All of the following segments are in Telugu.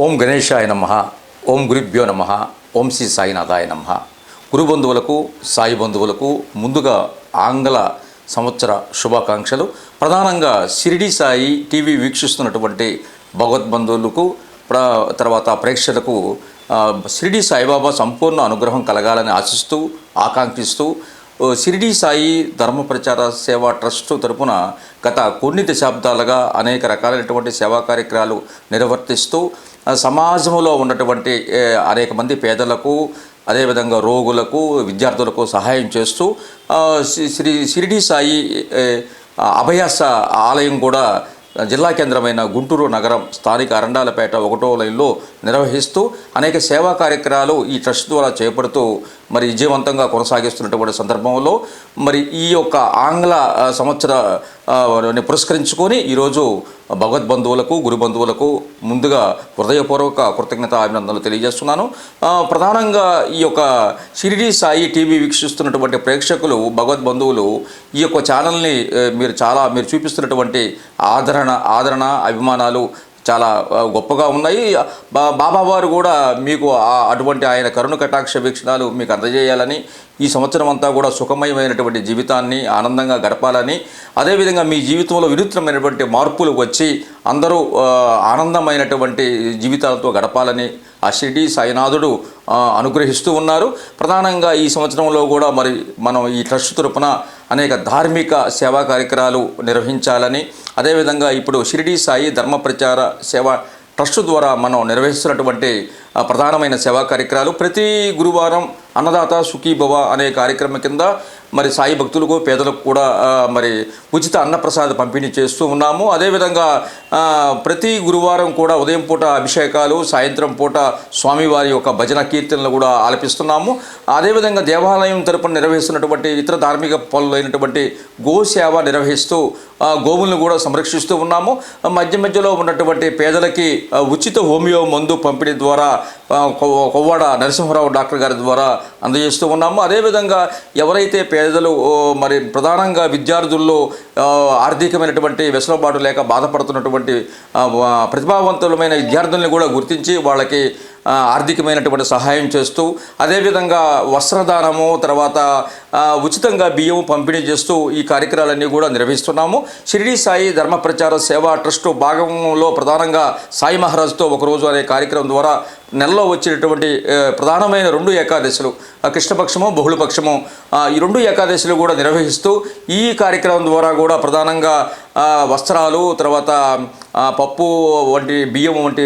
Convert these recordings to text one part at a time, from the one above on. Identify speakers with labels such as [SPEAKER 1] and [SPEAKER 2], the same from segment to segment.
[SPEAKER 1] ఓం గణేశాయ నమ ఓం గురుభ్యో నమ ఓం శ్రీ సాయినాథాయ నమ. గురు బంధువులకు సాయి బంధువులకు ముందుగా ఆంగ్ల సంవత్సర శుభాకాంక్షలు. ప్రధానంగా షిరిడి సాయి టీవీ వీక్షిస్తున్నటువంటి భగవద్బంధువులకు తర్వాత ప్రేక్షకులకు షిరిడి సాయిబాబా సంపూర్ణ అనుగ్రహం కలగాలని ఆశిస్తూ ఆకాంక్షిస్తూ షిరిడి సాయి ధర్మ ప్రచార సేవా ట్రస్ట్ తరపున గత కొన్ని దశాబ్దాలుగా అనేక రకాలైనటువంటి సేవా కార్యక్రమాలు నిర్వర్తిస్తూ సమాజంలో ఉన్నటువంటి అనేక మంది పేదలకు అదేవిధంగా రోగులకు విద్యార్థులకు సహాయం చేస్తూ శ్రీ శ్రీ షిరిడి సాయి అభయాస ఆలయం కూడా జిల్లా కేంద్రమైన గుంటూరు నగరం స్థానిక అరండాలపేట ఒకటో లైన్లో నిర్వహిస్తూ అనేక సేవా కార్యక్రమాలు ఈ ట్రస్ట్ ద్వారా చేపడుతూ మరి విజయవంతంగా కొనసాగిస్తున్నటువంటి సందర్భంలో మరి ఈ యొక్క ఆంగ్ల సంవత్సర పురస్కరించుకొని ఈరోజు భగవద్బంధువులకు గురు బంధువులకు ముందుగా హృదయపూర్వక కృతజ్ఞత అభినందనలు తెలియజేస్తున్నాను. ప్రధానంగా ఈ యొక్క షిరిడి సాయి టీవీ వీక్షిస్తున్నటువంటి ప్రేక్షకులు భగవద్బంధువులు ఈ యొక్క ఛానల్ని మీరు చాలా మీరు చూపిస్తున్నటువంటి ఆదరణ ఆదరణ అభిమానాలు చాలా గొప్పగా ఉన్నాయి. బాబావారు బాబా వారు కూడా మీకు అటువంటి ఆయన కరుణ కటాక్ష వీక్షణాలు మీకు అందజేయాలని ఈ సంవత్సరం అంతా కూడా సుఖమయమైనటువంటి జీవితాన్ని ఆనందంగా గడపాలని అదేవిధంగా మీ జీవితంలో వినూత్నమైనటువంటి మార్పులు వచ్చి అందరూ ఆనందమైనటువంటి జీవితాలతో గడపాలని ఆ షిరిడి సాయినాథుడు అనుగ్రహిస్తూ ఉన్నారు. ప్రధానంగా ఈ సంవత్సరంలో కూడా మరి మనం ఈ ట్రస్ట్ తరపున అనేక ధార్మిక సేవా కార్యక్రమాలు నిర్వహించాలని అదేవిధంగా ఇప్పుడు షిరిడి సాయి ధర్మ ప్రచార సేవ ట్రస్ట్ ద్వారా మనం నిర్వహిస్తున్నటువంటి ప్రధానమైన సేవా కార్యక్రమాలు. ప్రతి గురువారం అన్నదాత సుఖీభవ అనే కార్యక్రమం కింద మరి సాయి భక్తులకు పేదలకు కూడా మరి ఉచిత అన్నప్రసాద పంపిణీ చేస్తూ ఉన్నాము. అదేవిధంగా ప్రతి గురువారం కూడా ఉదయం పూట అభిషేకాలు సాయంత్రం పూట స్వామివారి యొక్క భజన కీర్తనలు కూడా ఆలపిస్తున్నాము. అదేవిధంగా దేవాలయం తరపున నిర్వహిస్తున్నటువంటి ఇతర ధార్మిక పనులు అయినటువంటి గోసేవ నిర్వహిస్తూ గోవులను కూడా సంరక్షిస్తూ ఉన్నాము. మధ్య మధ్యలో ఉన్నటువంటి పేదలకి ఉచిత హోమియో మందు పంపిణీ ద్వారా కొవ్వాడ నరసింహరావు డాక్టర్ గారి ద్వారా అందజేస్తూ ఉన్నాము. అదేవిధంగా ఎవరైతే పేదలు మరి ప్రధానంగా విద్యార్థుల్లో ఆర్థికమైనటువంటి వెసులుబాటు లేక బాధపడుతున్నటువంటి ప్రతిభావంతులమైన విద్యార్థుల్ని కూడా గుర్తించి వాళ్ళకి ఆర్థికమైనటువంటి సహాయం చేస్తూ అదేవిధంగా వస్త్రదానము తర్వాత ఉచితంగా బియ్యం పంపిణీ చేస్తూ ఈ కార్యక్రమాలన్నీ కూడా నిర్వహిస్తున్నాము. షిరిడి సాయి ధర్మ ప్రచార సేవా ట్రస్టు భాగంలో ప్రధానంగా సాయి మహారాజ్తో ఒకరోజు అనే కార్యక్రమం ద్వారా నెలలో వచ్చేటటువంటి ప్రధానమైన రెండు ఏకాదశులు కృష్ణపక్షము బహుళపక్షము ఈ రెండు ఏకాదశులు కూడా నిర్వహిస్తూ ఈ కార్యక్రమం ద్వారా కూడా ప్రధానంగా వస్త్రాలు తర్వాత పప్పు వంటి బియ్యం వంటి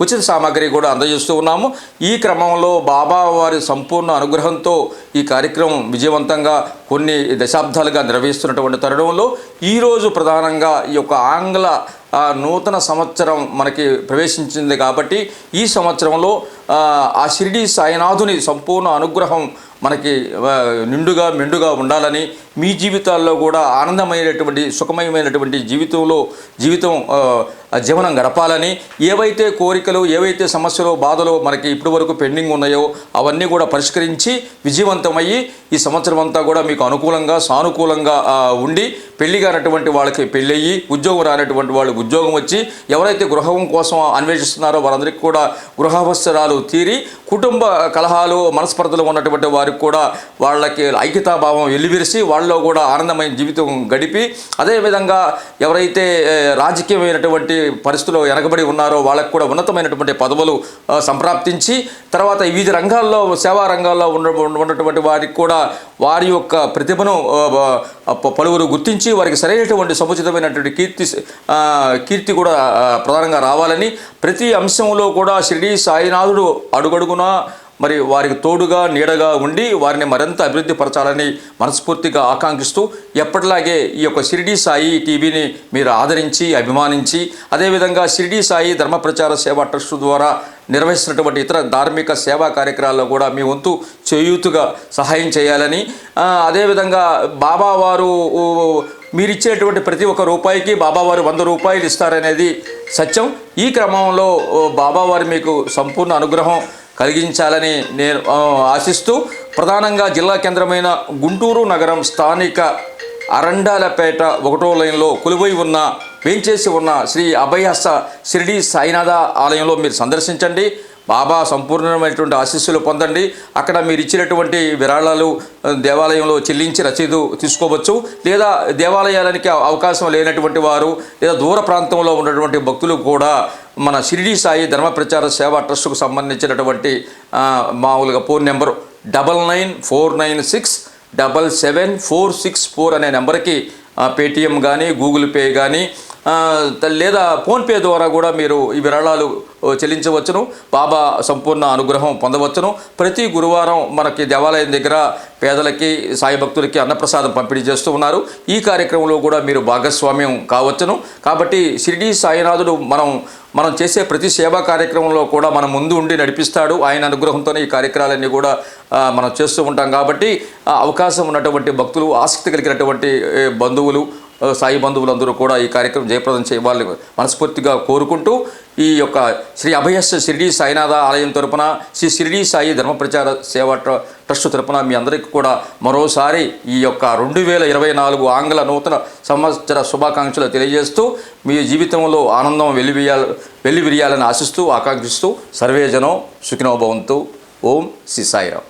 [SPEAKER 1] ఉచిత సామాగ్రి కూడా అందజేస్తూ ఉన్నాము. ఈ క్రమంలో బాబా వారి సంపూర్ణ అనుగ్రహంతో ఈ కార్యక్రమం విజయవంతంగా కొన్ని దశాబ్దాలుగా నిర్వహిస్తున్నటువంటి తరుణంలో ఈరోజు ప్రధానంగా ఈ యొక్క ఆంగ్ల నూతన సంవత్సరం మనకి ప్రవేశించింది కాబట్టి ఈ సంవత్సరంలో ఆ, ఆ షిరిడి సాయినాథుని సంపూర్ణ అనుగ్రహం మనకి నిండుగా మెండుగా ఉండాలని మీ జీవితాల్లో కూడా ఆనందమైనటువంటి సుఖమయమైనటువంటి జీవితంలో జీవితం జీవనం గడపాలని ఏవైతే కోరికలు ఏవైతే సమస్యలు బాధలు మనకి ఇప్పటి వరకు పెండింగ్ ఉన్నాయో అవన్నీ కూడా పరిష్కరించి విజయవంతమయ్యి ఈ సంవత్సరం అంతా కూడా మీకు అనుకూలంగా సానుకూలంగా ఉండి పెళ్ళి కానటువంటి వాళ్ళకి పెళ్ళయ్యి ఉద్యోగం రానటువంటి వాళ్ళకి ఉద్యోగం వచ్చి ఎవరైతే గృహం కోసం అన్వేషిస్తున్నారో వారందరికీ కూడా గృహావసరాలు తీరి కుటుంబ కలహాలు మనస్పర్ధలు ఉన్నటువంటి వారికి కూడా వాళ్ళకి ఐక్యతాభావం వెల్లివిరిసి వాళ్ళలో కూడా ఆనందమైన జీవితం గడిపి అదేవిధంగా ఎవరైతే రాజకీయమైనటువంటి పరిస్థితుల్లో వెనకబడి ఉన్నారో వాళ్ళకు కూడా ఉన్నతమైనటువంటి పదవులు సంప్రాప్తించి తర్వాత వివిధ రంగాల్లో సేవా రంగాల్లో ఉన్న ఉన్నటువంటి వారికి కూడా వారి యొక్క ప్రతిభను పలువురు గుర్తించి వారికి సరైనటువంటి సముచితమైనటువంటి కీర్తి కీర్తి కూడా ప్రధానంగా రావాలని ప్రతి అంశంలో కూడా షిరిడి సాయినాథుడు అడుగడుగునా మరి వారికి తోడుగా నీడగా ఉండి వారిని మరింత అభివృద్ధి పరచాలని మనస్ఫూర్తిగా ఆకాంక్షిస్తూ ఎప్పటిలాగే ఈ యొక్క షిరిడి సాయి టీవీని మీరు ఆదరించి అభిమానించి అదేవిధంగా షిరిడి సాయి ధర్మ ప్రచార సేవా ట్రస్ట్ ద్వారా నిర్వహిస్తున్నటువంటి ఇతర ధార్మిక సేవా కార్యక్రమాల్లో కూడా మీ వంతు చేయూతుగా సహాయం చేయాలని అదేవిధంగా బాబా వారు మీరు ఇచ్చేటువంటి ప్రతి ఒక్క రూపాయికి బాబావారు వంద రూపాయలు ఇస్తారనేది సత్యం. ఈ క్రమంలో బాబావారు మీకు సంపూర్ణ అనుగ్రహం కలిగించాలని నేను ఆశిస్తూ ప్రధానంగా జిల్లా కేంద్రమైన గుంటూరు నగరం స్థానిక అరండాలపేట ఒకటో లైన్లో కొలువై ఉన్న వేంచేసి ఉన్న శ్రీ అభయహస్త షిరిడి సాయినాథ ఆలయంలో మీరు సందర్శించండి. బాబా సంపూర్ణమైనటువంటి ఆశీస్సులు పొందండి. అక్కడ మీరు ఇచ్చినటువంటి విరాళాలు దేవాలయంలో చెల్లించి రసీదు తీసుకోవచ్చు. లేదా దేవాలయానికి అవకాశం లేనటువంటి వారు లేదా దూర ప్రాంతంలో ఉన్నటువంటి భక్తులు కూడా మన షిరిడి సాయి ధర్మ ప్రచార సేవా ట్రస్టుకు సంబంధించినటువంటి మామూలుగా phone number double nine four nine six double seven four six four అనే నెంబర్కి పేటిఎం కానీ గూగుల్ పే కానీ లేదా ఫోన్పే ద్వారా కూడా మీరు ఈ విరాళాలు చెల్లించవచ్చును. బాబా సంపూర్ణ అనుగ్రహం పొందవచ్చును. ప్రతి గురువారం మనకి దేవాలయం దగ్గర పేదలకి సాయి భక్తులకి అన్నప్రసాదం పంపిణీ చేస్తూ ఉన్నారు. ఈ కార్యక్రమంలో కూడా మీరు భాగస్వామ్యం కావచ్చును. కాబట్టి షిరిడి సాయినాథుడు మనం మనం చేసే ప్రతి సేవా కార్యక్రమంలో కూడా మనం ముందు ఉండి నడిపిస్తాడు. ఆయన అనుగ్రహంతోనే ఈ కార్యక్రమాలన్నీ కూడా మనం చేస్తూ ఉంటాం కాబట్టి అవకాశం ఉన్నటువంటి భక్తులు ఆసక్తి కలిగినటువంటి బంధువులు సాయి బంధువులందరూ కూడా ఈ కార్యక్రమం జయప్రదం చేయాలని మనస్ఫూర్తిగా కోరుకుంటూ ఈ యొక్క శ్రీ అభయస్ షిరిడి సాయినాథ ఆలయం తరపున శ్రీ షిరిడి సాయి ధర్మ ప్రచార సేవా ట్ర- ట్రస్ట్ తరపున మీ అందరికీ కూడా మరోసారి ఈ యొక్క రెండు వేల ఇరవై నాలుగు ఆంగ్ల నూతన సంవత్సర శుభాకాంక్షలు తెలియజేస్తూ మీ జీవితంలో ఆనందం వెలివియాల వెల్లివిరియాలని ఆశిస్తూ ఆకాంక్షిస్తూ సర్వేజనం సుఖినో భవంతు ఓం శ్రీ సాయిరావు